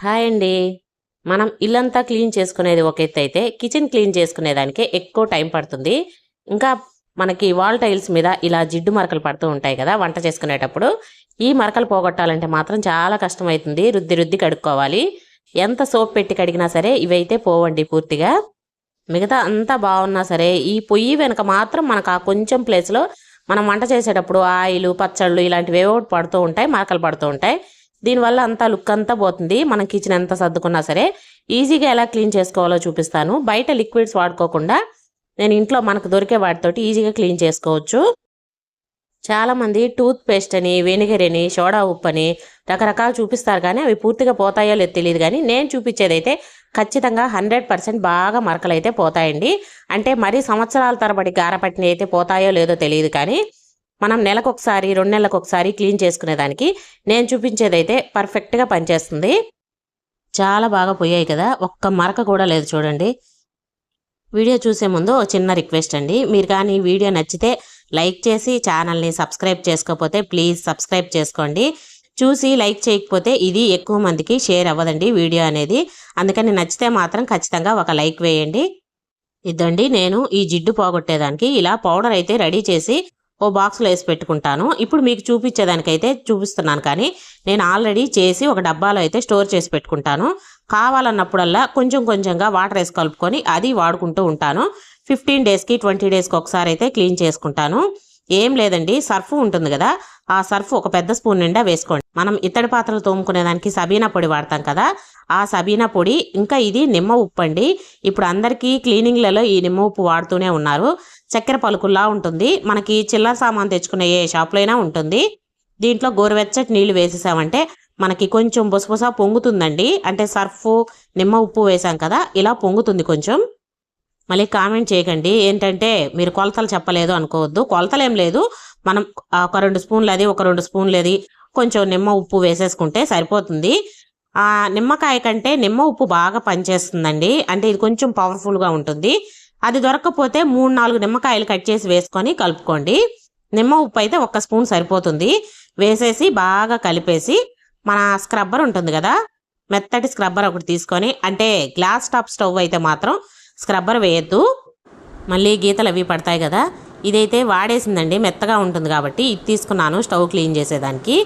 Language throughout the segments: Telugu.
హాయ్ అండి. మనం ఇల్లంతా క్లీన్ చేసుకునేది ఒక ఎత్తు అయితే కిచెన్ క్లీన్ చేసుకునేదానికే ఎక్కువ టైం పడుతుంది. ఇంకా మనకి వాల్ టైల్స్ మీద ఇలా జిడ్డు మరకలు పడుతూ ఉంటాయి కదా వంట చేసుకునేటప్పుడు. ఈ మరకలు పోగొట్టాలంటే మాత్రం చాలా కష్టమవుతుంది రుద్ది రుద్ది కడుక్కోవాలి. ఎంత సోప్ పెట్టి కడిగినా సరే ఇవైతే పోవండి పూర్తిగా. మిగతా అంతా బాగున్నా సరే ఈ పొయ్యి వెనుక మాత్రం మనకు ఆ కొంచెం ప్లేస్లో మనం వంట చేసేటప్పుడు ఆయిల్ పచ్చళ్ళు ఇలాంటివి ఏవో ఒకటి పడుతూ ఉంటాయి మరకలు పడుతూ ఉంటాయి. దీనివల్ల అంతా లుక్ అంతా పోతుంది. మనం కిచెన్ ఎంత సర్దుకున్నా సరే ఈజీగా ఎలా క్లీన్ చేసుకోవాలో చూపిస్తాను. బయట లిక్విడ్స్ వాడుకోకుండా నేను ఇంట్లో మనకు దొరికే వాటితోటి ఈజీగా క్లీన్ చేసుకోవచ్చు. చాలామంది టూత్ పేస్ట్ అని వెనిగర్ అని సోడా ఉప్పు అని రకరకాలు చూపిస్తారు కానీ అవి పూర్తిగా పోతాయో లేదో తెలియదు కానీ నేను చూపించేదైతే ఖచ్చితంగా హండ్రెడ్ పర్సెంట్ బాగా మరకలు అయితే పోతాయండి. అంటే మరీ సంవత్సరాల తరబడి గారపట్టినవి అయితే పోతాయో లేదో తెలియదు కానీ మనం నెలకు ఒకసారి రెండు నెలలకు ఒకసారి క్లీన్ చేసుకునేదానికి నేను చూపించేదైతే పర్ఫెక్ట్గా పనిచేస్తుంది. చాలా బాగా పోయాయి కదా ఒక్క మరక కూడా లేదు చూడండి. వీడియో చూసే ముందు చిన్న రిక్వెస్ట్ అండి. మీరు కానీ వీడియో నచ్చితే లైక్ చేసి ఛానల్ని సబ్స్క్రైబ్ చేసుకోకపోతే ప్లీజ్ సబ్స్క్రైబ్ చేసుకోండి. చూసి లైక్ చేయకపోతే ఇది ఎక్కువ మందికి షేర్ అవ్వదండి వీడియో అనేది. అందుకని నచ్చితే మాత్రం ఖచ్చితంగా ఒక లైక్ వేయండి. ఇదండి నేను ఈ జిడ్డు పోగొట్టేదానికి ఇలా పౌడర్ అయితే రెడీ చేసి ఓ బాక్స్లో వేసి పెట్టుకుంటాను. ఇప్పుడు మీకు చూపించేదానికైతే చూపిస్తున్నాను కానీ నేను ఆల్రెడీ చేసి ఒక డబ్బాలో అయితే స్టోర్ చేసి పెట్టుకుంటాను. కావాలన్నప్పుడల్లా కొంచెం కొంచెంగా వాటర్ వేసి కలుపుకొని అది వాడుకుంటూ ఉంటాను. ఫిఫ్టీన్ డేస్కి ట్వంటీ డేస్కి ఒకసారి అయితే క్లీన్ చేసుకుంటాను. ఏం లేదండి సర్ఫ్ ఉంటుంది కదా ఆ సర్ఫ్ ఒక పెద్ద స్పూన్ నిండా వేసుకోండి. మనం ఇత్తడి పాత్రలు తోముకునేదానికి సబీనా పొడి వాడతాం కదా ఆ సబీనా పొడి ఇంకా ఇది నిమ్మ ఉప్పు అండి ఇప్పుడు అందరికీ క్లీనింగ్లలో ఈ నిమ్మ ఉప్పు వాడుతూనే ఉన్నారు. చక్కెర పలుకుల్లా ఉంటుంది. మనకి చిల్లర సామాన్ తెచ్చుకునే ఏ షాప్లో అయినా ఉంటుంది. దీంట్లో గోరువెచ్చటి నీళ్ళు వేసేసామంటే మనకి కొంచెం బుసబుస పొంగుతుందండి. అంటే సర్ఫ్ నిమ్మ ఉప్పు వేసాం కదా ఇలా పొంగుతుంది కొంచెం. మళ్ళీ కామెంట్ చేయకండి. ఏంటంటే మీరు కొలతలు చెప్పలేదు అనుకోవద్దు. కొలతలు ఏం లేదు. మనం ఒక రెండు స్పూన్లు అది ఒక రెండు స్పూన్లు అది కొంచెం నిమ్మ ఉప్పు వేసేసుకుంటే సరిపోతుంది. ఆ నిమ్మకాయ కంటే నిమ్మ ఉప్పు బాగా పనిచేస్తుందండి. అంటే ఇది కొంచెం పవర్ఫుల్గా ఉంటుంది. అది దొరకకపోతే మూడు నాలుగు నిమ్మకాయలు కట్ చేసి వేసుకొని కలుపుకోండి. నిమ్మ ఉప్పు అయితే ఒక స్పూన్ సరిపోతుంది. వేసేసి బాగా కలిపేసి మన స్క్రబ్బర్ ఉంటుంది కదా మెత్తటి స్క్రబ్బర్ ఒకటి తీసుకొని అంటే గ్లాస్ టాప్ స్టవ్ అయితే మాత్రం స్క్రబ్బర్ వేయద్దు. మళ్ళీ గీతలు అవి పడతాయి కదా ఇదైతే వాడేసిందండి మెత్తగా ఉంటుంది కాబట్టి ఇది తీసుకున్నాను స్టవ్ క్లీన్ చేసేదానికి.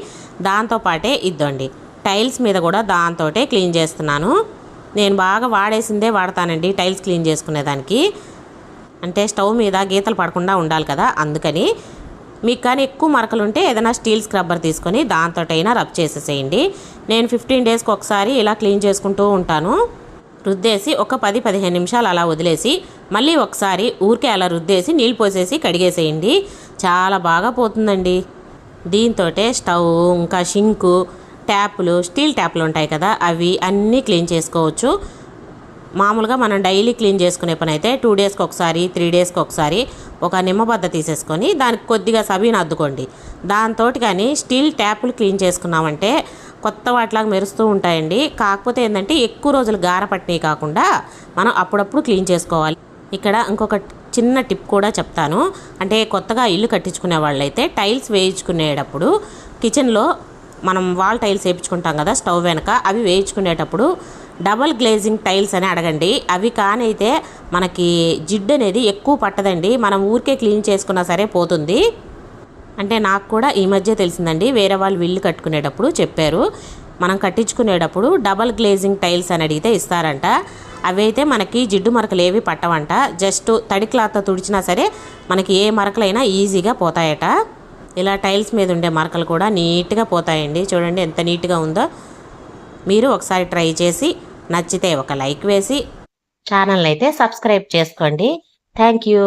దాంతోపాటే ఇద్దండి. టైల్స్ మీద కూడా దాంతోటే క్లీన్ చేస్తున్నాను. నేను బాగా వాడేసిందే వాడతానండి టైల్స్ క్లీన్ చేసుకునేదానికి అంటే స్టవ్ మీద గీతలు పడకుండా ఉండాలి కదా అందుకని. మీకు కానీ ఎక్కువ మరకలు ఉంటే ఏదైనా స్టీల్ స్క్రబ్బర్ తీసుకొని దాంతోటైనా రబ్ చేసేసేయండి. నేను ఫిఫ్టీన్ డేస్కి ఒకసారి ఇలా క్లీన్ చేసుకుంటూ ఉంటాను. రుద్దేసి ఒక పది పదిహేను నిమిషాలు అలా వదిలేసి మళ్ళీ ఒకసారి ఊరికే అలా రుద్దేసి నీళ్ళు పోసేసి కడిగేసేయండి. చాలా బాగా పోతుందండి. దీంతో స్టవ్ ఇంకా షింకు ట్యాపులు స్టీల్ ట్యాపులు ఉంటాయి కదా అవి అన్నీ క్లీన్ చేసుకోవచ్చు. మామూలుగా మనం డైలీ క్లీన్ చేసుకునే పని అయితే టూ డేస్కి ఒకసారి త్రీ డేస్కి ఒకసారి ఒక నిమ్మబద్ద తీసేసుకొని దానికి కొద్దిగా సబీని అద్దుకోండి. దాంతో కానీ స్టీల్ ట్యాపులు క్లీన్ చేసుకున్నామంటే కొత్త వాటిలాగా మెరుస్తూ ఉంటాయండి. కాకపోతే ఏంటంటే ఎక్కువ రోజులు గార పట్టినవి కాకుండా మనం అప్పుడప్పుడు క్లీన్ చేసుకోవాలి. ఇక్కడ ఇంకొక చిన్న టిప్ కూడా చెప్తాను. అంటే కొత్తగా ఇల్లు కట్టించుకునే వాళ్ళైతే టైల్స్ వేయించుకునేటప్పుడు కిచెన్లో మనం వాల్ టైల్స్ వేయించుకుంటాం కదా స్టవ్ వెనక అవి వేయించుకునేటప్పుడు డబల్ గ్లేజింగ్ టైల్స్ అని అడగండి. అవి కానైతే మనకి జిడ్డు అనేది ఎక్కువ పట్టదండి. మనం ఊరికే క్లీన్ చేసుకున్నా సరే పోతుంది. అంటే నాకు కూడా ఈ మధ్య తెలిసిందండి వేరే వాళ్ళు విల్లు కట్టుకునేటప్పుడు చెప్పారు. మనం కట్టించుకునేటప్పుడు డబల్ గ్లేజింగ్ టైల్స్ అని అడిగితే ఇస్తారంట. అవైతే మనకి జిడ్డు మరకలు ఏవి పట్టవంట. జస్ట్ తడి క్లాత్తో తుడిచినా సరే మనకి ఏ మరకలైనా ఈజీగా పోతాయట. ఇలా టైల్స్ మీద ఉండే మరకలు కూడా నీట్గా పోతాయండి. చూడండి ఎంత నీట్గా ఉందో. మీరు ఒకసారి ట్రై చేసి నచ్చితే ఒక లైక్ వేసి ఛానల్ అయితే సబ్స్క్రైబ్ చేసుకోండి. Thank you.